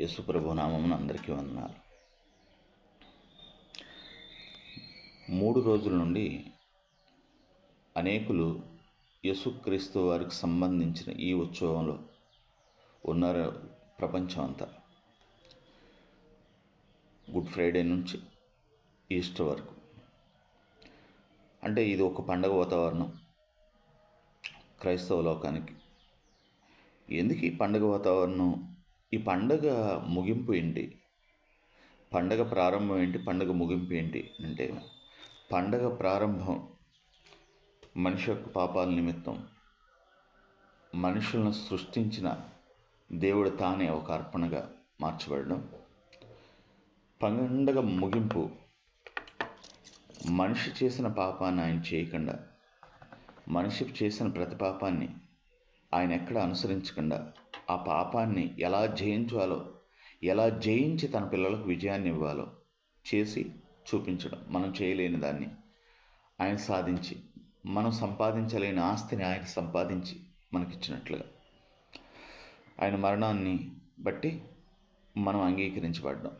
యేసుప్రభు నామమున అందరికీ వందనాలు. మూడు రోజుల నుండి అనేకులు యేసుక్రీస్తు వారికి సంబంధించిన ఈ ఉత్సవంలో ఉన్నారు ప్రపంచం అంతా. గుడ్ ఫ్రైడే నుంచి ఈస్టర్ వరకు. అంటే ఇది ఒక పండగ వాతావరణం క్రైస్తవ లోకానికి. ఎందుకు ఈ పండగ వాతావరణం ఈ పండగ ముగింపు ఏంటి? పండగ ప్రారంభం ఏంటి? పండగ ముగింపు ఏంటి? అంటే పండగ ప్రారంభం మనిషి యొక్క పాపాల నిమిత్తం. మనుషులను సృష్టించిన దేవుడు తానే ఒక అర్పణగా మార్చబడడం. పండగ ముగింపు మనిషి చేసిన పాపాన్ని ఆయన చేయకుండా మనిషి చేసిన ప్రతి పాపాన్ని ఆయన ఎక్కడ అనుసరించకుండా ఆ పాపాన్ని ఎలా జయించాలో ఎలా జయించి తన పిల్లలకు విజయాన్ని ఇవ్వాలో చేసి చూపించడం. మనం చేయలేని దాన్ని ఆయన సాధించి మనం సంపాదించలేని ఆస్తిని ఆయన సంపాదించి మనకిచ్చినట్లుగా. ఆయన మరణాన్ని బట్టి మనం అంగీకరించబడ్డాం.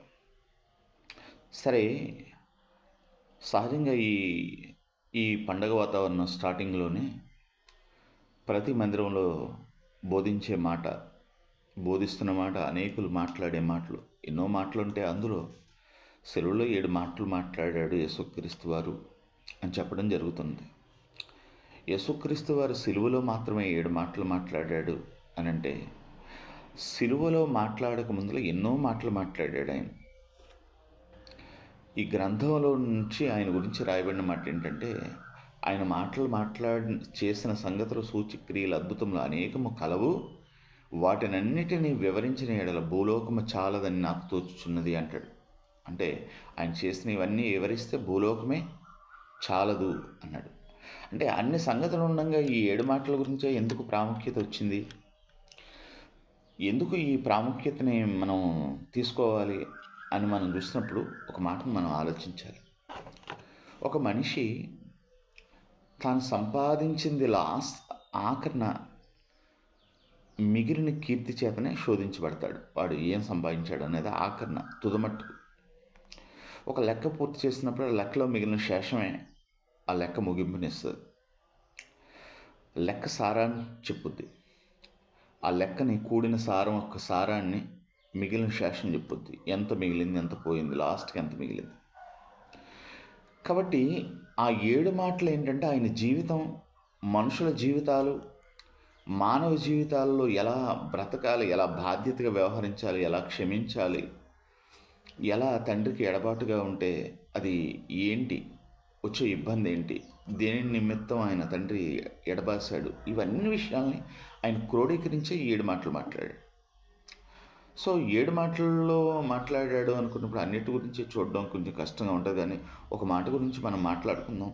సరే సహజంగా ఈ ఈ పండగ వాతావరణం స్టార్టింగ్లోనే ప్రతి మందిరంలో బోధించే మాట బోధిస్తున్న మాట అనేకులు మాట్లాడే మాటలు. ఎన్నో మాటలు ఉంటే అందులో సెలవులో ఏడు మాటలు మాట్లాడాడు యేసుక్రీస్తు వారు అని చెప్పడం జరుగుతుంది. యేసుక్రీస్తు వారు సిలువలో మాత్రమే ఏడు మాటలు మాట్లాడాడు అని అంటే సిలువలో మాట్లాడక ముందులో ఎన్నో మాటలు మాట్లాడాడు ఆయన. ఈ గ్రంథంలో నుంచి ఆయన గురించి రాయబడిన మాట ఏంటంటే ఆయన మాటలు మాట్లాడి చేసిన సంగతులు సూచిక్రియలు అద్భుతంలో అనేకము కలవు. వాటినన్నిటినీ వివరించిన ఎడల భూలోకము చాలదని నాకు తోచుచున్నది అంటాడు. అంటే ఆయన చేసిన ఇవన్నీ వివరిస్తే భూలోకమే చాలదు అన్నాడు. అంటే అన్ని సంగతులు ఉండగా ఈ ఏడు మాటల గురించే ఎందుకు ప్రాముఖ్యత వచ్చింది? ఎందుకు ఈ ప్రాముఖ్యతని మనం తీసుకోవాలి అని మనం చూసినప్పుడు ఒక మాటను మనం ఆలోచించాలి. ఒక మనిషి తాను సంపాదించింది లాస్ట్ ఆఖరణ మిగిలిన కీర్తి చేతనే శోధించబడతాడు. వాడు ఏం సంపాదించాడు అనేది ఆకరణ తుదమట్టు. ఒక లెక్క పూర్తి చేసినప్పుడు ఆ లెక్కలో మిగిలిన శేషమే ఆ లెక్క ముగింపునిస్తుంది. లెక్క సారాన్ని చెప్పుద్ది. ఆ లెక్కని కూడిన సారం యొక్క సారాన్ని మిగిలిన శేషం చెప్పుద్ది. ఎంత మిగిలింది ఎంత పోయింది లాస్ట్కి ఎంత మిగిలింది. కాబట్టి ఆ ఏడు మాటలు ఏంటంటే ఆయన జీవితం మనుషుల జీవితాలు మానవ జీవితాల్లో ఎలా బ్రతకాలి ఎలా బాధ్యతగా వ్యవహరించాలి ఎలా క్షమించాలి ఎలా తండ్రికి ఎడబాటుగా ఉంటే అది ఏంటి వచ్చే ఇబ్బంది ఏంటి దేని నిమిత్తం ఆయన తండ్రి ఎడబాసాడు ఇవన్నీ విషయాల్ని ఆయన క్రోడీకరించే ఏడు మాటలు మాట్లాడాడు. సో ఏడు మాటల్లో మాట్లాడాడు అనుకున్నప్పుడు అన్నిటి గురించి చూడడం కొంచెం కష్టంగా ఉంటుంది కానీ ఒక మాట గురించి మనం మాట్లాడుకుందాం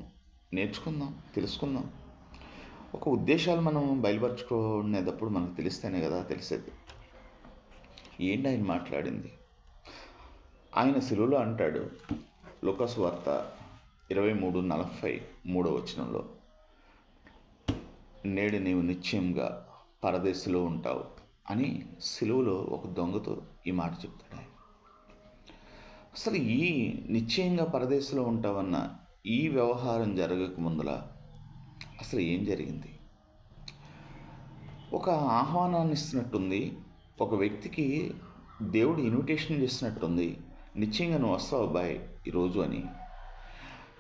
నేర్చుకుందాం తెలుసుకుందాం. ఒక ఉద్దేశాలు మనం బయలుపరచుకునేటప్పుడు మనకు తెలిస్తేనే కదా తెలిసేది. ఏంటి ఆయన మాట్లాడింది? ఆయన సిలువలో అంటాడు లుకస్ వార్త ఇరవై మూడు నలభై మూడో వచనంలో నేడు నీవు నిశ్చయంగా పరదేశంలో ఉంటావు అని సిలువలో ఒక దొంగతో ఈ మాట చెప్తాడు ఆయన. అసలు ఈ నిశ్చయంగా పరదేశంలో ఉంటావన్న ఈ వ్యవహారం జరగక ముందల అసలు ఏం జరిగింది? ఒక ఆహ్వానాన్ని ఇస్తున్నట్టుంది. ఒక వ్యక్తికి దేవుడు ఇన్విటేషన్ చేస్తున్నట్టుంది. నిశ్చయంగా నువ్వు వస్తావు అబ్బాయి ఈరోజు అని.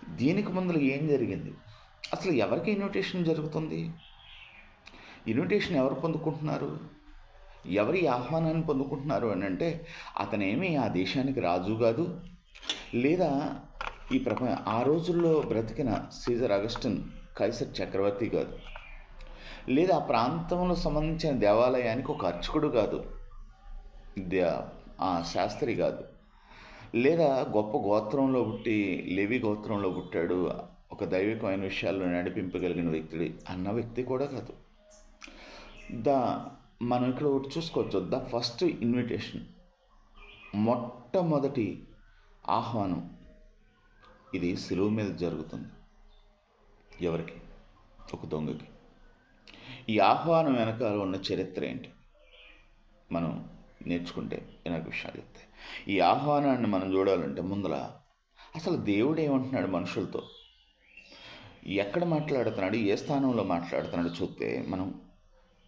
దీనికి ముందు ఏం జరిగింది? అసలు ఎవరికి ఇన్విటేషన్ జరుగుతుంది? ఇన్విటేషన్ ఎవరు పొందుకుంటున్నారు? ఎవరి ఆహ్వానాన్ని పొందుకుంటున్నారు అని అంటే అతనేమి ఆ దేశానికి రాజు కాదు. లేదా ఈ ప్రపంచ ఆ రోజుల్లో బ్రతికిన సీజర్ అగస్టిన్ కైసర్ చక్రవర్తి కాదు. లేదా ఆ ప్రాంతంలో సంబంధించిన దేవాలయానికి ఒక అర్చకుడు కాదు. ఆ శాస్త్రి కాదు. లేదా గొప్ప గోత్రంలో పుట్టి లేవి గోత్రంలో పుట్టాడు ఒక దైవికమైన విషయాల్లో నడిపింపగలిగిన వ్యక్తి అన్న వ్యక్తి కూడా కాదు. ద మనం ఇక్కడ ఒకటి చూసుకోవచ్చు. The first invitation. మొట్టమొదటి ఆహ్వానం. ఇది సిలువ మీద జరుగుతుంది. ఎవరికి? ఒక దొంగకి. ఈ ఆహ్వానం వెనకాల ఉన్న చరిత్ర ఏంటి? మనం నేర్చుకుంటే ఎన్నో విషయాలు చెప్తాయి. ఈ ఆహ్వానాన్ని మనం చూడాలంటే ముందర అసలు దేవుడు ఏమంటున్నాడు మనుషులతో? ఎక్కడ మాట్లాడుతున్నాడు? ఏ స్థానంలో మాట్లాడుతున్నాడు? చూస్తే మనం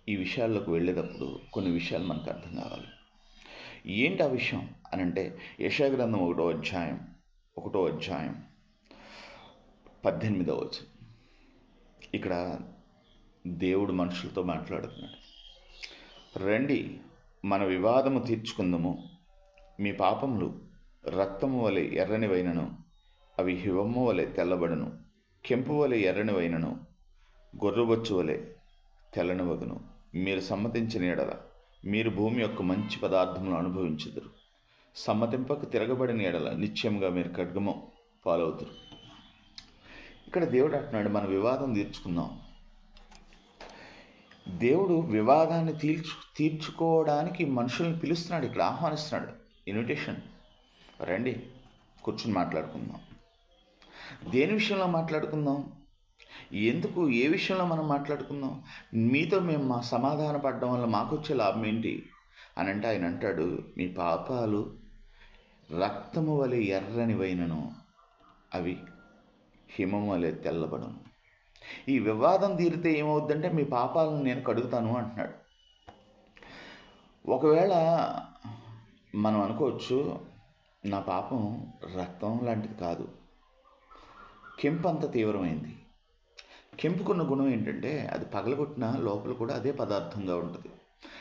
ఈ విషయాల్లోకి వెళ్ళేటప్పుడు కొన్ని విషయాలు మనకు అర్థం కావాలి. ఏంటి ఆ విషయం అని అంటే యశాగ్రంథం ఒకటో అధ్యాయం ఒకటో అధ్యాయం పద్దెనిమిదవ వచ్చి ఇక్కడ దేవుడు మనుషులతో మాట్లాడుతున్నాడు. రండి మన వివాదము తీర్చుకుందాము. మీ పాపములు రక్తము వలె ఎర్రనివైనను అవి హివమ్ము వలె తెల్లబడను. కెంపు వలె ఎర్రనివైనను గొర్రబొచ్చు వలె తెల్లనివగును మీరు సమ్మతించిన ఎడల మీరు భూమి యొక్క మంచి పదార్థములు అనుభవించుదురు. సమ్మతింపకు తిరగబడిన ఎడల నిశ్చయంగా మీరు ఖడ్గము పాలవుతురు ఇక్కడ దేవుడు అంటున్నాడు మన వివాదం తీర్చుకుందాం. దేవుడు వివాదాన్ని తీర్చు తీర్చుకోవడానికి మనుషుల్ని పిలుస్తున్నాడు ఇక్కడ ఆహ్వానిస్తున్నాడు. ఇన్విటేషన్ రండి కూర్చుని మాట్లాడుకుందాం. దేని విషయంలో మాట్లాడుకుందాం? ఎందుకు ఏ విషయంలో మనం మాట్లాడుకుందాం? మీతో మేము మా సమాధాన పడడం వల్ల మాకు వచ్చే లాభం ఏంటి? అని అంటే ఆయన అంటాడు మీ పాపాలు రక్తము వలె ఎర్రనివైనను అవి హిమం వలె తెల్లబడను. ఈ వివాదం తీరితే ఏమవుద్దంటే మీ పాపాలను నేను కడుగుతాను అంటున్నాడు. ఒకవేళ మనం అనుకోవచ్చు నా పాపం రక్తం లాంటిది కాదు. కెంపు అంత తీవ్రమైంది. కెంపుకున్న గుణం ఏంటంటే అది పగలగొట్టిన లోపల కూడా అదే పదార్థంగా ఉంటుంది.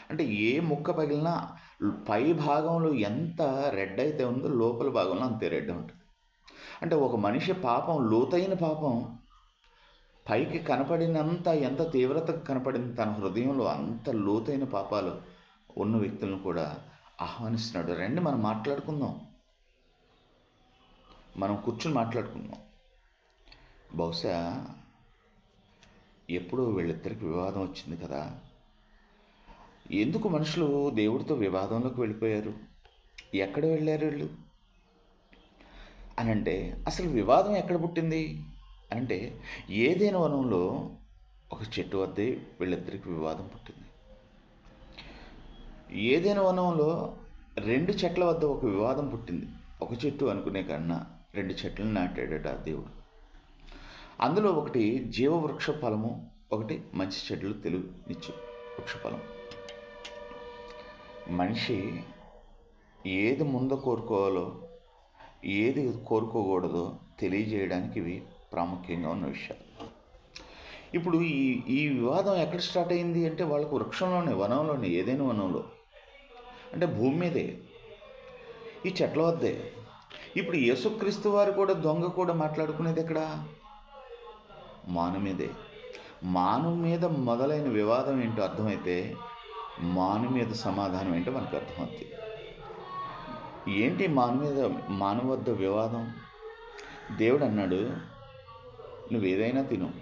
అంటే ఏ ముక్క పగిలినా పై భాగంలో ఎంత రెడ్ అయితే ఉందో లోపల భాగంలో అంతే రెడ్ ఉంటుంది. అంటే ఒక మనిషి పాపం లోతైన పాపం పైకి కనపడినంత ఎంత తీవ్రత కనపడింది తన హృదయంలో అంత లోతైన పాపాలు ఉన్న వ్యక్తులను కూడా ఆహ్వానిస్తున్నాడు. రండి మనం మాట్లాడుకుందాం. మనం కూర్చుని మాట్లాడుకుందాం. బహుశా ఎప్పుడో వీళ్ళిద్దరికి వివాదం వచ్చింది కదా. ఎందుకు మనుషులు దేవుడితో వివాదంలోకి వెళ్ళిపోయారు? ఎక్కడ వెళ్ళారు వీళ్ళు? అనంటే అసలు వివాదం ఎక్కడ పుట్టింది? అంటే ఏదైనా వనంలో ఒక చెట్టు వద్దే వీళ్ళిద్దరికి వివాదం పుట్టింది. ఏదైనా వనంలో రెండు చెట్ల వద్ద ఒక వివాదం పుట్టింది. ఒక చెట్టు అనుకునే కన్నా రెండు చెట్లను నాటాడట దేవుడు. అందులో ఒకటి జీవవృక్ష ఫలము ఒకటి మంచి చెట్లు తెలుగునిచ్చు వృక్ష ఫలం. మనిషి ఏది ముందు కోరుకోవాలో ఏది కోరుకోకూడదో తెలియజేయడానికి ఇవి ప్రాముఖ్యంగా ఉన్న విషయాలు. ఇప్పుడు ఈ ఈ వివాదం ఎక్కడ స్టార్ట్ అయింది అంటే వాళ్ళకు వృక్షంలోనే వనంలోనే ఏదైనా వనంలో. అంటే భూమి మీదే ఈ చెట్ల వద్దే. ఇప్పుడు యేసుక్రీస్తు వారు కూడా దొంగ కూడా మాట్లాడుకునేది ఎక్కడ? మాను మీదే. మాను మీద మొదలైన వివాదం ఏంటో అర్థమైతే మాను మీద సమాధానం ఏంటో మనకు అర్థమవుతుంది. ఏంటి మానవ మీద వద్ద వివాదం? దేవుడు అన్నాడు నువ్వు ఏదైనా తిను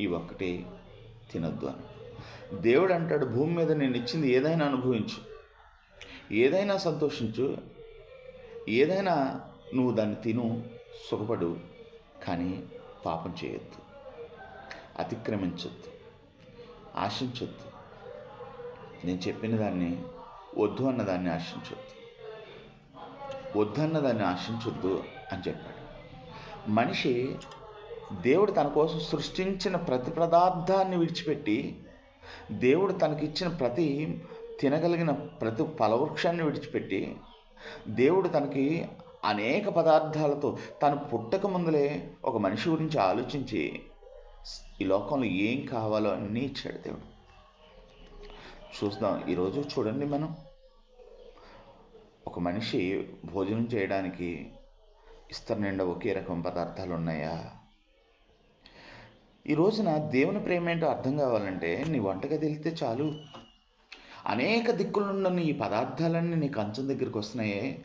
ఈ ఒక్కటే తినొద్దు అని దేవుడు అంటాడు భూమి మీద నేను ఇచ్చింది ఏదైనా అనుభవించు. ఏదైనా సంతోషించు. ఏదైనా నువ్వు దాన్ని తిను సుఖపడు కానీ పాపం చేయొద్దు. అతిక్రమించొద్దు. ఆశించొద్దు. నేను చెప్పిన దాన్ని వద్దు అన్న దాన్ని ఆశించొద్దు. వద్దు దాన్ని ఆశించొద్దు అని చెప్పాడు. మనిషి దేవుడు తన కోసం సృష్టించిన ప్రతి పదార్థాన్ని విడిచిపెట్టి దేవుడు తనకిచ్చిన ప్రతి తినగలిగిన ప్రతి ఫలవృక్షాన్ని విడిచిపెట్టి దేవుడు తనకి అనేక పదార్థాలతో తను పుట్టక ముందులే ఒక మనిషి గురించి ఆలోచించి ఈ లోకంలో ఏం కావాలో అన్నీ ఇచ్చాడు దేవుడు. చూద్దాం ఈరోజు చూడండి మనం. ఒక మనిషి భోజనం చేయడానికి ఇస్తర్ నిండా ఒకే రకం పదార్థాలు ఉన్నాయా ఈ రోజున దేవుని ప్రేమ ఏంటో అర్థం కావాలంటే నీ వంటగది వెళ్తే చాలు. అనేక దిక్కులున్న నీ పదార్థాలన్నీ నీ కంచం దగ్గరికి వస్తున్నాయే.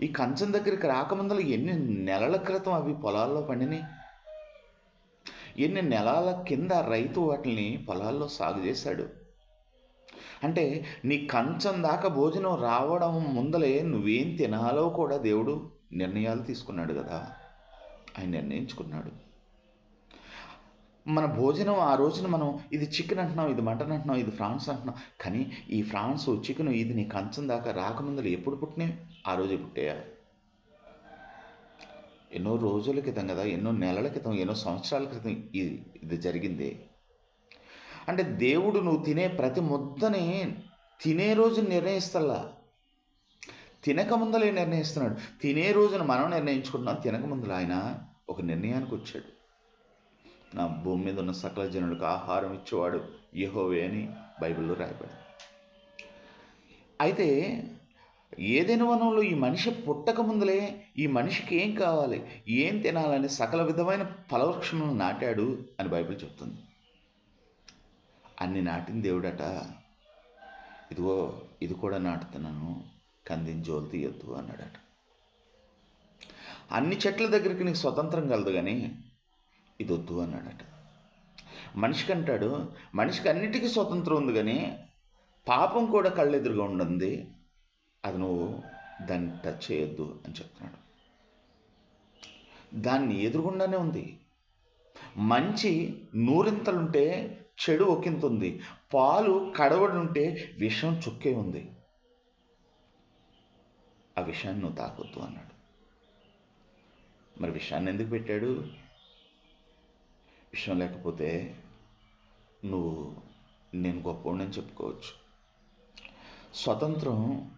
ఈ కంచం దగ్గరికి రాకముందలు ఎన్ని నెలల క్రితం అవి పొలాల్లో పండినాయి? ఎన్ని నెలల కింద రైతు వాటిని పొలాల్లో సాగు చేశాడు. అంటే నీ కంచం దాకా భోజనం రావడం ముందలే నువ్వేం తినాలో కూడా దేవుడు నిర్ణయాలు తీసుకున్నాడు కదా. ఆయన నిర్ణయించుకున్నాడు. మన భోజనం ఆ రోజున మనం ఇది చికెన్ అంటున్నాం ఇది మటన్ అంటున్నాం ఇది ఫ్రాన్స్ అంటున్నాం. కానీ ఈ ఫ్రాన్స్ చికెన్ ఇది నీ కంచం దాకా రాకముందలు ఎప్పుడు పుట్టినాయి? ఆ రోజే పుట్టాయా ఎన్నో రోజుల క్రితం కదా ఎన్నో నెలల క్రితం ఎన్నో సంవత్సరాల క్రితం ఇది ఇది జరిగింది. అంటే దేవుడు నువ్వు తినే ప్రతి ముద్దని తినే రోజు నిర్ణయిస్తల్లా. తినక ముందలే నిర్ణయిస్తున్నాడు. తినే రోజున మనం నిర్ణయించుకుంటున్నాం. తినక ముందల ఆయన ఒక నిర్ణయానికి వచ్చాడు. నా భూమి మీద ఉన్న సకల జనులకు ఆహారం ఇచ్చేవాడు యహోవే అని బైబిల్లో రాయబడింది. అయితే ఏదైనా వనంలో ఈ మనిషి పుట్టక ముందులే ఈ మనిషికి ఏం కావాలి? ఏం తినాలని సకల విధమైన ఫలవృక్షములను నాటాడు అని బైబిల్ చెప్తుంది. అన్ని నాటిన దేవుడట. ఇదిగో ఇది కూడా నాటుతున్నాను. కందిని జోలు తీయొద్దు అన్నాడట. అన్ని చెట్ల దగ్గరికి నీకు స్వతంత్రం కలదు కానీ ఇది వద్దు అన్నాడట. మనిషికి అంటాడు మనిషికి అన్నిటికీ స్వతంత్రం ఉంది కానీ పాపం కూడా కళ్ళెదురుగా ఉండింది. అది నువ్వు దాన్ని టచ్ చేయొద్దు అని చెప్తున్నాడు. దాన్ని ఎదురుగుండానే ఉంది. మంచి నూరింతలుంటే చెడు ఒకింతుంది. ఉంది పాలు కడవడుంటే విషం చుక్కే ఉంది. ఆ విషయాన్ని నువ్వు తాకొద్దు అన్నాడు. మరి విషయాన్ని ఎందుకు పెట్టాడు? విషయం లేకపోతే నువ్వు నేను గొప్పవాడిని చెప్పుకోవచ్చు. స్వతంత్రం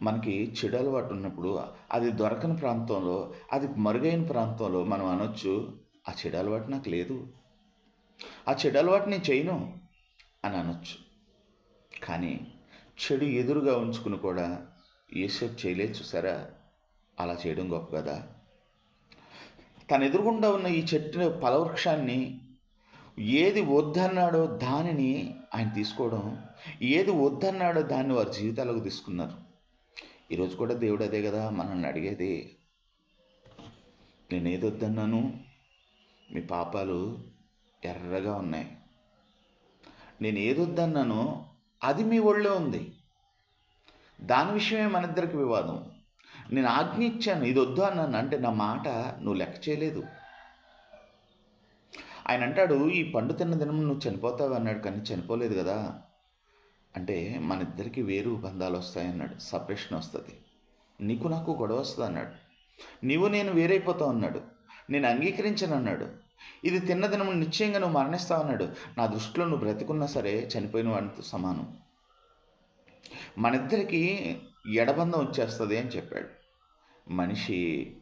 మనకి చెడు అలవాటు ఉన్నప్పుడు అది దొరకని ప్రాంతంలో అది మరుగైన ప్రాంతంలో మనం అనొచ్చు ఆ చెడు అలవాటు నాకు లేదు. ఆ చెడు అలవాటు నేను చేయను అని అనొచ్చు. కానీ చెడు ఎదురుగా ఉంచుకుని కూడా ఏసేపు చేయలేదు చూసారా? అలా చేయడం గొప్ప కదా. తన ఎదురుగుండా ఉన్న ఈ చెట్టు ఫలవృక్షాన్ని ఏది వద్దన్నాడో దానిని ఆయన తీసుకోవడం ఏది వద్దన్నాడో దాన్ని వారి జీవితాలకు తీసుకున్నారు. ఈరోజు కూడా దేవుడు అదే కదా మనల్ని అడిగేది. నేను ఏది వద్దన్నాను? మీ పాపాలు ఎర్రగా ఉన్నాయి. నేను ఏది అది మీ ఒళ్ళో ఉంది. దాని విషయమే మన ఇద్దరికి వివాదం. నేను ఆజ్ఞ ఇచ్చాను ఇది వద్దు అన్నాను. అంటే నా మాట నువ్వు లెక్క చేయలేదు. ఆయన అంటాడు ఈ పండు తిన్న దినం నువ్వు చనిపోతావు అన్నాడు. కానీ చనిపోలేదు కదా. అంటే మన ఇద్దరికి వేరు బంధాలు వస్తాయన్నాడు సపరేషన్ వస్తుంది. నీకు నాకు గొడవ వస్తుంది అన్నాడు నీవు నేను వేరైపోతావు అన్నాడు. నేను అంగీకరించను అన్నాడు. ఇది తిన్న దినము నిశ్చయంగా నువ్వు మరణిస్తావు అన్నాడు. నా దృష్టిలో నువ్వు బ్రతికున్నా సరే చనిపోయిన వాడితో సమానం. మనిద్దరికి ఎడబంధం వచ్చేస్తుంది అని చెప్పాడు. మనిషి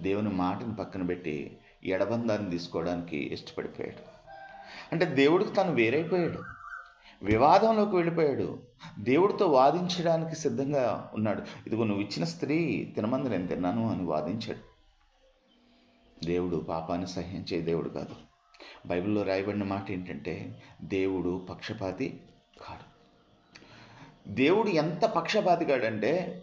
దేవుని మాటను పక్కన పెట్టి ఎడబంధాన్ని తీసుకోవడానికి ఇష్టపడిపోయాడు. అంటే దేవుడికి తను వేరైపోయాడు. వివాదంలోకి వెళ్ళిపోయాడు. దేవుడితో వాదించడానికి సిద్ధంగా ఉన్నాడు. ఇదిగో నువ్వు ఇచ్చిన స్త్రీ తినమంది నేను తిన్నాను అని వాదించాడు. దేవుడు పాపాన్ని సహించే దేవుడు కాదు. బైబిల్లో రాయబడిన మాట ఏంటంటే దేవుడు పక్షపాతి కాడు. దేవుడు ఎంత పక్షపాతి కాడంటే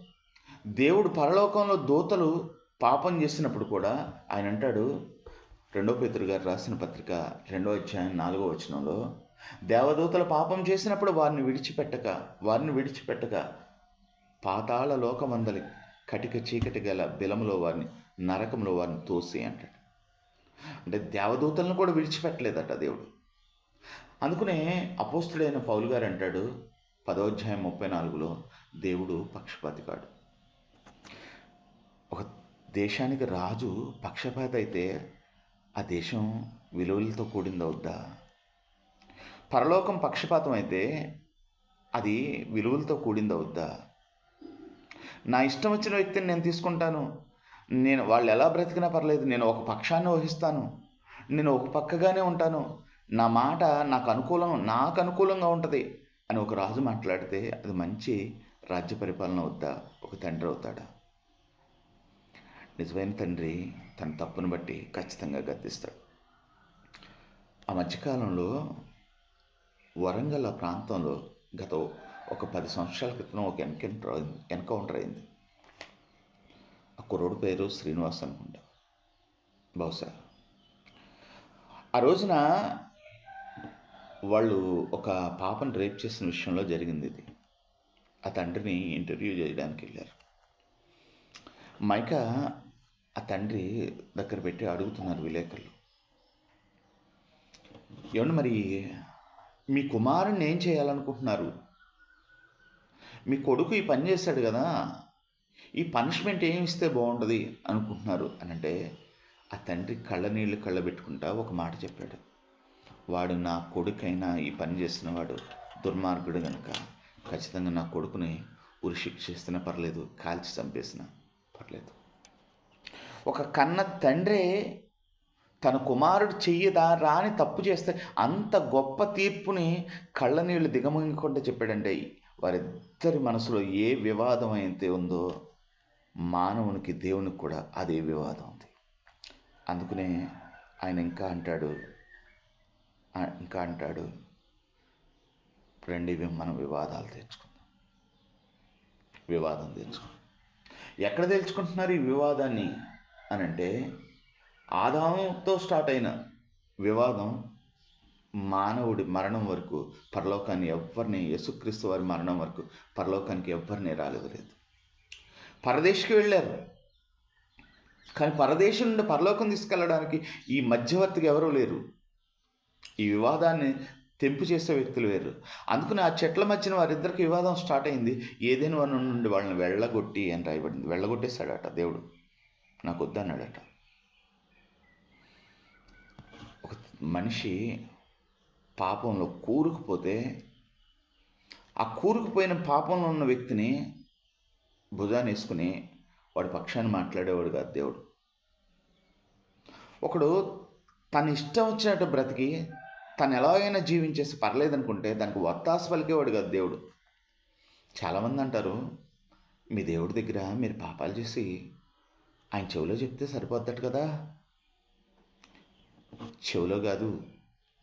దేవుడు పరలోకంలో దూతలు పాపం చేసినప్పుడు కూడా ఆయన అంటాడు రెండో పేతురు గారు రాసిన పత్రిక రెండో అధ్యాయం నాలుగో వచనంలో దేవదూతలు పాపం చేసినప్పుడు వారిని విడిచిపెట్టక వారిని విడిచిపెట్టక పాతాళ లోకమందలి కటిక చీకటి గల బిలములో వారిని నరకంలో వారిని తోసి అంటాడు. అంటే దేవదూతలను కూడా విడిచిపెట్టలేదట దేవుడు. అందుకనే అపోస్తుడైన పౌలు గారు అంటాడు పదోధ్యాయం ముప్పై నాలుగులో దేవుడు పక్షపాతి కాడు. ఒక దేశానికి రాజు పక్షపాతి అయితే ఆ దేశం విలువలతో కూడింది అవుద్దా? పరలోకం పక్షపాతం అయితే అది విలువలతో కూడింది అవుద్దా? నా ఇష్టం వచ్చిన వ్యక్తిని నేను తీసుకుంటాను. నేను వాళ్ళు ఎలా బ్రతికినా పర్లేదు నేను ఒక పక్షాన్ని వహిస్తాను నేను ఒక పక్కగానే ఉంటాను. నా మాట నాకు అనుకూలం నాకు అనుకూలంగా ఉంటుంది అని ఒక రాజు మాట్లాడితే అది మంచి రాజ్య పరిపాలన అవుద్దా ఒక తండ్రి అవుతాడా. నిజమైన తండ్రి తన తప్పును బట్టి ఖచ్చితంగా గద్దిస్తాడు. ఆ మధ్యకాలంలో వరంగల్ ప్రాంతంలో గత ఒక పది సంవత్సరాల క్రితం ఒక ఎన్కౌంటర్ ఎన్కౌంటర్ అయింది. ఆ కుర్రోడు పేరు శ్రీనివాస్ అనుకుంటా. బహుశా. ఆ రోజున వాళ్ళు ఒక పాపను రేప్ చేసిన విషయంలో జరిగింది ఇది. ఆ తండ్రిని ఇంటర్వ్యూ చేయడానికి వెళ్ళారు. మైకా ఆ తండ్రి దగ్గర పెట్టి అడుగుతున్నారు విలేకరులు. ఏమండి మరి మీ కుమారుణ్ణి ఏం చేయాలనుకుంటున్నారు? మీ కొడుకు ఈ పని చేశాడు కదా ఈ పనిష్మెంట్ ఏమి ఇస్తే బాగుంటుంది అనుకుంటున్నారు అని అంటే ఆ తండ్రి కళ్ళ నీళ్ళు కళ్ళబెట్టుకుంటా ఒక మాట చెప్పాడు. వాడు నా కొడుకైనా ఈ పని చేసిన వాడు దుర్మార్గుడు గనుక ఖచ్చితంగా నా కొడుకుని ఉరి శిక్షిస్తున్నా పర్లేదు కాల్చి చంపేసినా పర్లేదు. ఒక కన్న తండ్రే తన కుమారుడు చెయ్యదా రాని తప్పు చేస్తే అంత గొప్ప తీర్పుని కళ్ళ నీళ్ళు దిగమంగకుండా చెప్పాడంటే ఇద్దరి మనసులో ఏ వివాదం అయితే ఉందో మానవునికి దేవునికి కూడా అదే వివాదం ఉంది. అందుకనే ఆయన ఇంకా అంటాడు ఇంకా అంటాడు రండి ఇవి మనం వివాదాలు తెచ్చుకుందాం వివాదం తెచ్చుకుందాం ఎక్కడ తెచ్చుకుంటున్నారు ఈ వివాదాన్ని? అని అంటే ఆదాముతో స్టార్ట్ అయిన వివాదం మానవుడి మరణం వరకు పరలోకాన్ని ఎవ్వరిని యేసుక్రీస్తు వారి మరణం వరకు పరలోకానికి ఎవ్వరిని రాలేదు లేదు పరదేశికి వెళ్ళారు. కానీ పరదేశం నుండి పరలోకం తీసుకెళ్ళడానికి ఈ మధ్యవర్తికి ఎవరూ లేరు. ఈ వివాదాన్ని తెంపు చేసే వ్యక్తులు వేరు. అందుకని ఆ చెట్ల మధ్యన వారిద్దరికి వివాదం స్టార్ట్ అయింది. ఏదైనా వారి నుండి వాళ్ళని వెళ్ళగొట్టి అని రాయబడింది వెళ్ళగొట్టేశాడట దేవుడు. నాకు వద్దన్నాడట. ఒక మనిషి పాపంలో కూరుకుపోతే ఆ కూరుకుపోయిన పాపంలో ఉన్న వ్యక్తిని భుజాన్ని వేసుకుని వాడి పక్షాన్ని మాట్లాడేవాడు కాదు దేవుడు. ఒకడు తన ఇష్టం వచ్చినట్టు బ్రతికి తను ఎలాగైనా జీవించేసి పర్లేదనుకుంటే దానికి వత్తాసు పలికేవాడు కాదు దేవుడు. చాలామంది అంటారు మీ దేవుడి దగ్గర మీరు పాపాలు చేసి ఆయన చెవిలో చెప్తే సరిపోద్దట కదా. చెవిలో కాదు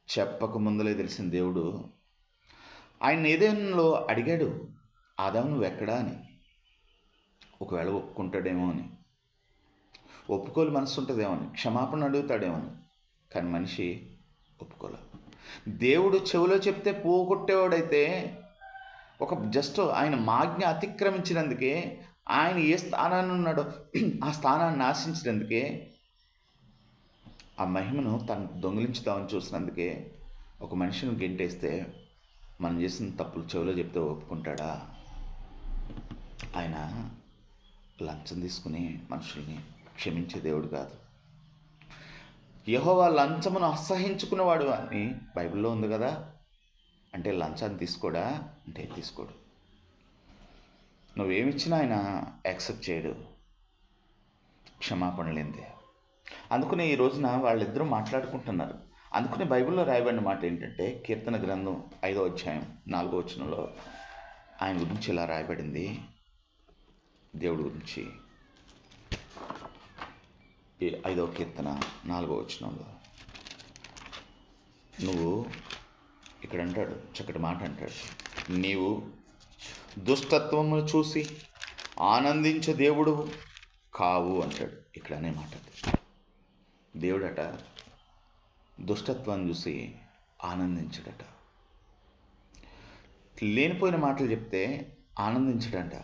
చెప్పక ముందులే తెలిసిన దేవుడు ఆయన ఏదేనలో అడిగాడు ఆదాము నువ్వు ఎక్కడా? అని. ఒకవేళ ఒప్పుకుంటాడేమో అని. ఒప్పుకోలు మనసు ఉంటుందేమో అని. క్షమాపణ అడుగుతాడేమో అని. కానీ మనిషి ఒప్పుకోలే. దేవుడు చెవిలో చెప్తే పోగొట్టేవాడైతే ఒక జస్ట్ ఆయన మాజ్ఞ అతిక్రమించినందుకే ఆయన ఏ స్థానాన్ని ఉన్నాడో ఆ స్థానాన్ని ఆశించినందుకే ఆ మహిమను తను దొంగిలించుదామని చూసినందుకే ఒక మనిషిని గెంటేస్తే మనం చేసిన తప్పులు చెవిలో చెప్తే ఒప్పుకుంటాడా? ఆయన లంచం తీసుకుని మనుషుల్ని క్షమించే దేవుడు కాదు. యహోవా లంచమును అసహించుకునేవాడు అని బైబిల్లో ఉంది కదా. అంటే లంచాన్ని తీసుకోడా? అంటే తీసుకోడు. నువ్వేమిచ్చినా ఆయన యాక్సెప్ట్ చేయడు. క్షమాపణ లేనిదే. అందుకనే ఈ రోజున వాళ్ళిద్దరూ మాట్లాడుకుంటున్నారు. అందుకనే బైబిల్లో రాయబడిన మాట ఏంటంటే కీర్తన గ్రంథం ఐదో అధ్యాయం నాలుగో వచనంలో ఆయన గురించి ఇలా రాయబడింది. దేవుడి గురించి. ఐదో కీర్తన నాలుగో వచనంలో. నువ్వు ఇక్కడ అంటాడు చక్కటి మాట అంటాడు. నీవు దుష్టత్వమును చూసి ఆనందించే దేవుడు కావు అంటాడు. ఇక్కడ అనే మాట దేవుడట దుష్టత్వాన్ని చూసి ఆనందించడట. లేనిపోయిన మాటలు చెప్తే ఆనందించడంట.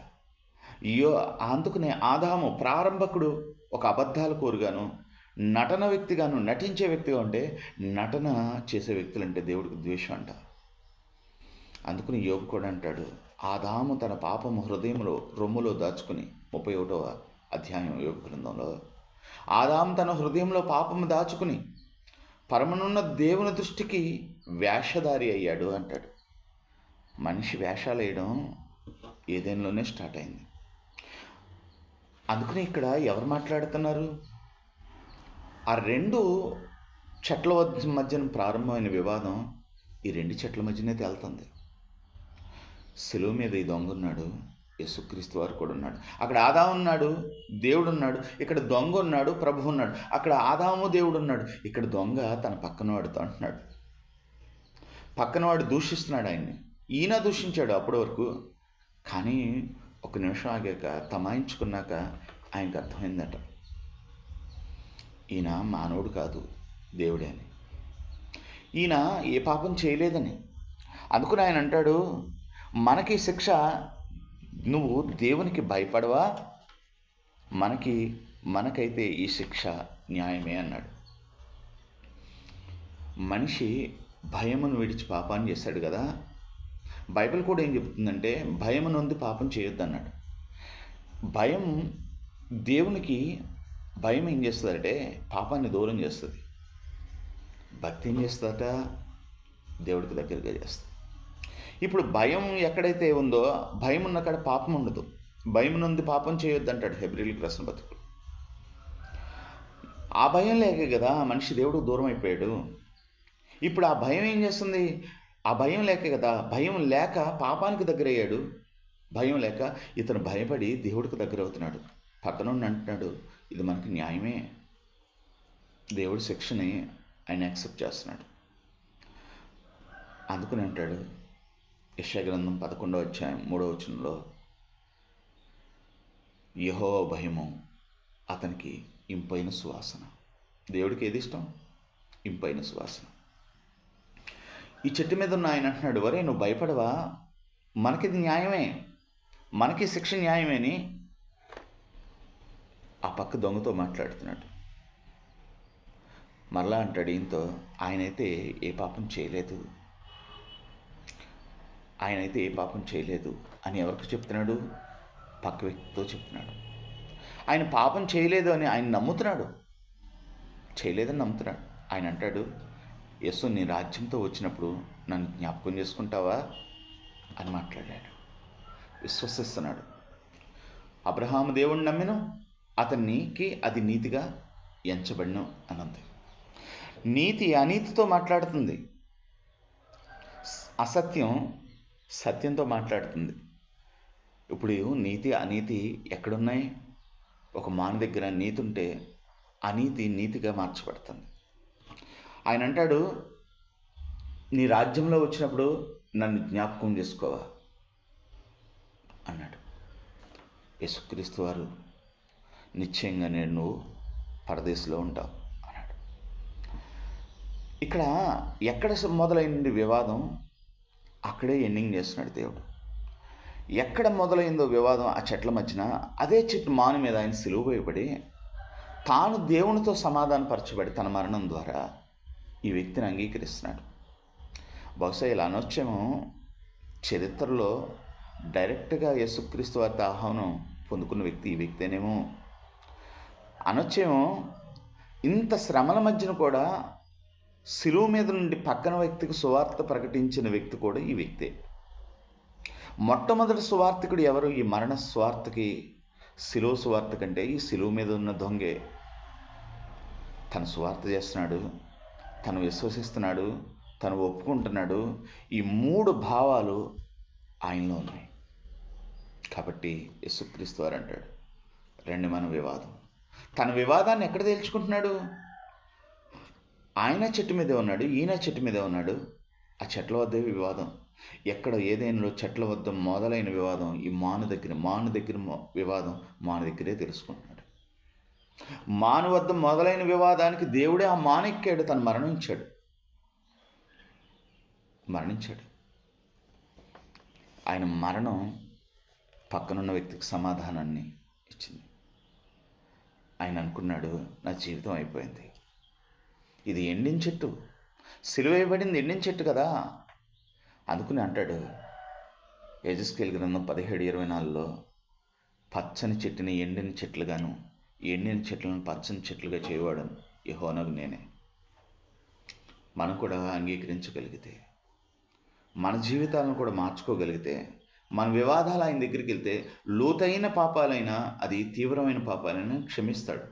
అయ్యో అందుకునే ఆదాము ప్రారంభకుడు ఒక అబద్ధాల కోరుగాను నటన వ్యక్తిగాను నటించే వ్యక్తిగా ఉంటే నటన చేసే వ్యక్తులంటే దేవుడికి ద్వేషం అంట అందుకుని యోగు కూడా అంటాడు ఆదాము తన పాపము హృదయంలో రొమ్ములో దాచుకుని ముప్పై ఒకటవ అధ్యాయం యోగ గ్రంథంలో ఆదాం తన హృదయంలో పాపము దాచుకుని పరమనున్న దేవుని దృష్టికి వేషధారి అయ్యాడు అంటాడు. మనిషి వేషాలు వేయడం ఏదేనిలోనే స్టార్ట్ అయింది. అందుకని ఇక్కడ ఎవరు మాట్లాడుతున్నారు? ఆ రెండు చెట్ల వద్ద మధ్యన ప్రారంభమైన వివాదం ఈ రెండు చెట్ల మధ్యనే తేలుతుంది. సెలువు మీద ఈ దొంగ ఉన్నాడు. యేసుక్రీస్తు వారు కూడా ఉన్నాడు. అక్కడ ఆదాము ఉన్నాడు దేవుడు ఉన్నాడు ఇక్కడ దొంగ ఉన్నాడు ప్రభు ఉన్నాడు. అక్కడ ఆదాము దేవుడు ఉన్నాడు. ఇక్కడ దొంగ తన పక్కన వాడుతూ అంటున్నాడు పక్కనవాడు దూషిస్తున్నాడు ఆయన్ని. ఈయన దూషించాడు అప్పటి వరకు. కానీ ఒక నిమిషం ఆగాక తమాయించుకున్నాక ఆయనకు అర్థమైందట. ఈయన మానవుడు కాదు దేవుడే అని. ఈయన ఏ పాపం చేయలేదని. అందుకని ఆయన అంటాడు మనకి శిక్ష నువ్వు దేవునికి భయపడవా? మనకి మనకైతే ఈ శిక్ష న్యాయమే అన్నాడు. మనిషి భయమును విడిచి పాపాన్ని చేశాడు కదా? బైబిల్ కూడా ఏం చెప్తుందంటే భయము నుండి పాపం చేయొద్దు అన్నాడు భయం దేవునికి భయం ఏం చేస్తుందంటే పాపాన్ని దూరం చేస్తుంది. భక్తి ఏం చేస్తుందట? దేవుడికి దగ్గరగా చేస్తుంది. ఇప్పుడు భయం ఎక్కడైతే ఉందో భయం ఉన్న కాడ పాపం ఉండదు. భయం నుండి పాపం చేయొద్దు అంటాడు హెబ్రిల్ ప్రశ్న ఆ భయం లేకే కదా మనిషి దేవుడు దూరం అయిపోయాడు. ఇప్పుడు ఆ భయం ఏం చేస్తుంది? ఆ భయం లేక కదా భయం లేక పాపానికి దగ్గర అయ్యాడు భయం లేక ఇతను భయపడి దేవుడికి దగ్గర అవుతున్నాడు పక్కన ఉండి అంటున్నాడు ఇది మనకి న్యాయమే. దేవుడి శిక్షని ఆయన యాక్సెప్ట్ చేస్తున్నాడు. అందుకని అంటాడు యశగ్రంథం పదకొండవ అధ్యాయం మూడవ వచనంలో యహో భయము అతనికి ఇంపైన సువాసన. దేవుడికి ఏది ఇష్టం? ఇంపైన సువాసన. ఈ చెట్టు మీద ఉన్న ఆయన అంటున్నాడు వరే నువ్వు భయపడవా? మనకిది న్యాయమే. మనకి శిక్ష న్యాయమేని? ఆ పక్క దొంగతో మాట్లాడుతున్నాడు. మరలా అంటాడు ఈయనతో ఆయనైతే ఏ పాపం చేయలేదు. ఆయన అయితే ఏ పాపం చేయలేదు అని ఎవరికి చెప్తున్నాడు? పక్క వ్యక్తితో చెప్తున్నాడు. ఆయన పాపం చేయలేదు అని ఆయన నమ్ముతున్నాడు. చేయలేదని నమ్ముతున్నాడు. ఆయన అంటాడు యస్సు నీ రాజ్యంతో వచ్చినప్పుడు నన్ను జ్ఞాపకం చేసుకుంటావా? అని మాట్లాడాడు. విశ్వసిస్తున్నాడు. అబ్రహాము దేవుణ్ణి నమ్మిను అతనికి అది నీతిగా ఎంచబడిను అనంది. నీతి అనీతితో మాట్లాడుతుంది. అసత్యం సత్యంతో మాట్లాడుతుంది. ఇప్పుడు నీతి అనీతి ఎక్కడున్నాయి? ఒక మాన దగ్గర నీతి ఉంటే అనీతి నీతిగా మార్చబడుతుంది. ఆయన అంటాడు నీ రాజ్యంలో వచ్చినప్పుడు నన్ను జ్ఞాపకం చేసుకోవా? అన్నాడు. యేసుక్రీస్తు వారు నిశ్చయంగా నేను నువ్వు పరదేశంలో ఉంటావు అన్నాడు. ఇక్కడ ఎక్కడ మొదలైంది వివాదం? అక్కడే ఎండింగ్ చేస్తున్నాడు దేవుడు. ఎక్కడ మొదలైందో వివాదం ఆ చెట్ల మధ్యన అదే చెట్టు మాను మీద ఆయన సిలువ వేయబడి తాను దేవునితో సమాధానపరచబడి తన మరణం ద్వారా ఈ వ్యక్తిని అంగీకరిస్తున్నాడు. బహుశా ఇలా అనొచ్చేమో చరిత్రలో డైరెక్ట్గా యేసుక్రీస్తు వారి ఆహ్వానం పొందుకున్న వ్యక్తి ఈ వ్యక్తేనేమో. అనొచ్చేమో ఇంత శ్రమల మధ్యన కూడా శిలువ మీద నుండి పక్కన వ్యక్తికి సువార్త ప్రకటించిన వ్యక్తి కూడా ఈ వ్యక్తే. మొట్టమొదటి సువార్థకుడు ఎవరు? ఈ మరణ స్వార్థకి శిలువ సువార్త కంటే ఈ శిలువ మీద ఉన్న దొంగే. తను సువార్త చేస్తున్నాడు తను విశ్వసిస్తున్నాడు తను ఒప్పుకుంటున్నాడు. ఈ మూడు భావాలు ఆయనలో ఉన్నాయి. కాబట్టి యేసుక్రీస్తు వారు అంటాడు రండి మన వివాదం. తన వివాదాన్ని ఎక్కడ తేల్చుకుంటున్నాడు? ఆయన చెట్టు మీదే ఉన్నాడు ఈయన చెట్టు మీదే ఉన్నాడు. ఆ చెట్ల వద్దే వివాదం. ఎక్కడ ఏదైనా చెట్ల వద్ద మొదలైన వివాదం ఈ మాను దగ్గర మాను దగ్గర వివాదం మాను దగ్గరే తెలుసుకుంటున్నాడు. మాను వద్ద మొదలైన వివాదానికి దేవుడే ఆ మానెక్కాడు తను మరణించాడు. మరణించాడు. ఆయన మరణం పక్కనున్న వ్యక్తికి సమాధానాన్ని ఇచ్చింది. ఆయన అనుకున్నాడు నా జీవితం అయిపోయింది. ఇది ఎండిన చెట్టు. సిలువేయబడింది ఎండిన చెట్టు కదా. అందుకుని అంటాడు యజస్కేల్ గ్రంథం పదిహేడు ఇరవై నాలుగులో పచ్చని చెట్టుని ఎండిన చెట్లుగాను ఎండిన చెట్లను పచ్చని చెట్లుగా చేయవాడు యహోనగు నేనే. మనం కూడా అంగీకరించగలిగితే మన జీవితాలను కూడా మార్చుకోగలిగితే మన వివాదాలు ఆయన దగ్గరికి వెళ్తే లోతైన పాపాలైనా అది తీవ్రమైన పాపాలైనా క్షమిస్తాడు.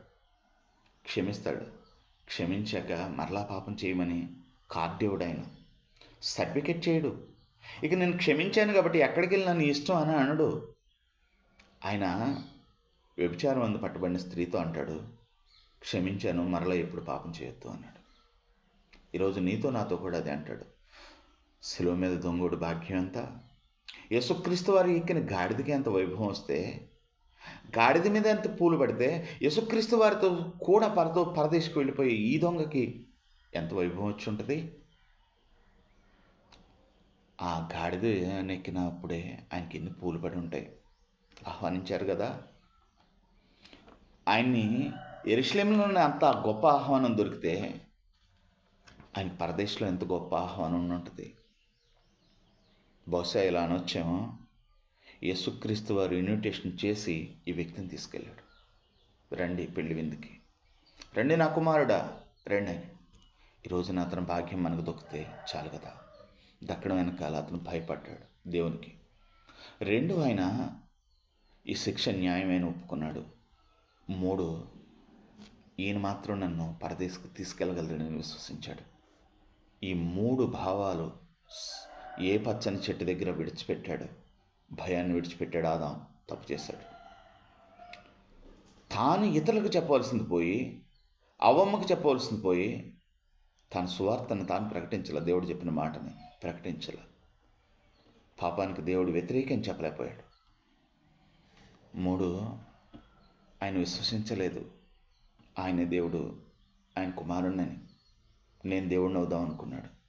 క్షమిస్తాడు. క్షమించాక మరలా పాపం చేయమని కార్డేవుడు ఆయన సర్టిఫికెట్ చేయడు. ఇక నేను క్షమించాను కాబట్టి ఎక్కడికి వెళ్ళినా నీ ఇష్టం అని అనడు. ఆయన వ్యభిచారం అందు పట్టబడిన స్త్రీతో అంటాడు క్షమించాను మరలా ఎప్పుడు పాపం చేయొద్దు అన్నాడు. ఈరోజు నీతో నాతో కూడా అదే అంటాడు. శిలువ మీద దొంగోడు భాగ్యం ఎంత? యేసుక్రీస్తు వారి ఎక్కిన గాడిదకి ఎంత వైభవం వస్తే గాడిద మీద ఎంత పూలు పడితే యేసుక్రీస్తు వారితో కూడా పరతో పరదేశకు వెళ్ళిపోయి ఈ దొంగకి ఎంత వైభవం వచ్చి ఉంటుంది? ఆ గాడిద నెక్కినప్పుడే ఆయనకి ఎన్ని పూలు పడి ఉంటాయి? ఆహ్వానించారు కదా. ఆయన్ని ఎరుశ్లేంలోనే అంత గొప్ప ఆహ్వానం దొరికితే ఆయన పరదేశంలో ఎంత గొప్ప ఆహ్వానం ఉంటుంది? బహుశా ఇలా అనొచ్చేమో. యేసుక్రీస్తు వారు ఇన్విటేషన్ చేసి ఈ వ్యక్తిని తీసుకెళ్ళాడు. రండి పెళ్ళి విందుకి. రండి నా కుమారుడా రండి. అని ఈ రోజున అతని భాగ్యం మనకు దొక్కితే చాలు కదా. దక్కడం వెనకాల అతను భయపడ్డాడు దేవునికి. రెండు ఆయన ఈ శిక్ష న్యాయమైన ఒప్పుకున్నాడు. మూడు ఈయన మాత్రం నన్ను పరదేశకు తీసుకెళ్ళగలడని విశ్వసించాడు. ఈ మూడు భావాలు ఏ పచ్చని చెట్టు దగ్గర విడిచిపెట్టాడు. భయాన్ని విడిచిపెట్టాడు ఆదాం. తప్పు చేశాడు. తాను ఇతరులకు చెప్పవలసింది పోయి అవమ్మకు చెప్పవలసింది పోయి తన సువార్తను తాను ప్రకటించాల. దేవుడు చెప్పిన మాటని ప్రకటించాల. పాపానికి దేవుడు వ్యతిరేకం చెప్పలేకపోయాడు. మూడు ఆయన విశ్వసించలేదు. ఆయన దేవుడు ఆయన కుమారుణ్ణని. నేను దేవుడిని అవుదాం అనుకున్నాడు.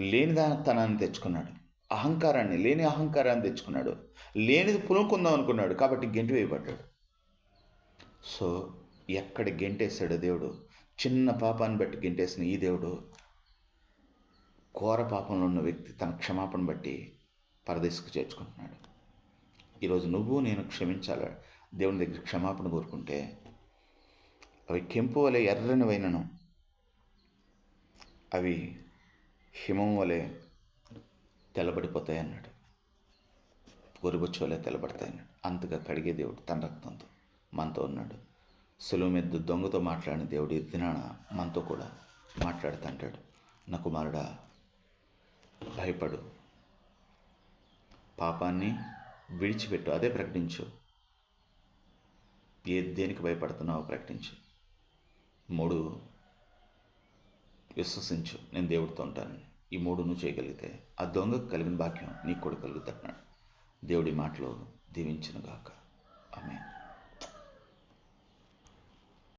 లేనిదా తనాన్ని తెచ్చుకున్నాడు. అహంకారాన్ని లేని అహంకారాన్ని తెచ్చుకున్నాడు. లేనిది పులుకుందాం అనుకున్నాడు కాబట్టి గెంటి వేయబడ్డాడు. సో ఎక్కడ గెంటేశాడు దేవుడు చిన్న పాపాన్ని బట్టి గెంటేసిన ఈ దేవుడు ఘోర పాపంలో ఉన్న వ్యక్తి తన క్షమాపణ బట్టి పరదేశకు చేర్చుకుంటున్నాడు. ఈరోజు నువ్వు నేను క్షమించాలి? దేవుని దగ్గర క్షమాపణ కోరుకుంటే అవి కెంపు వలె ఎర్రని వైనను అవి హిమం వలె తెల్లబడిపోతాయి అన్నాడు గొరుబొచ్చు తెల్లబడతాయి అన్నాడు అంతగా కడిగే దేవుడు తన రక్తంతో మనతో ఉన్నాడు. సులువు దొంగతో మాట్లాడిన దేవుడు ఈ దినాన మనతో కూడా మాట్లాడుతుంటాడు. నా కుమారుడా భయపడు. పాపాన్ని విడిచిపెట్టు అదే ప్రకటించు. ఏ దేనికి భయపడుతున్నావో ప్రకటించు. మూడు విశ్వసించు. నేను దేవుడితో ఉంటాను ఈ మూడు నువ్వు చేయగలిగితే ఆ దొంగకు కలిగిన భాగ్యం నీకు కూడా కలుగుతున్నాడు దేవుడి మాటలో దీవించునుగాక. ఆమె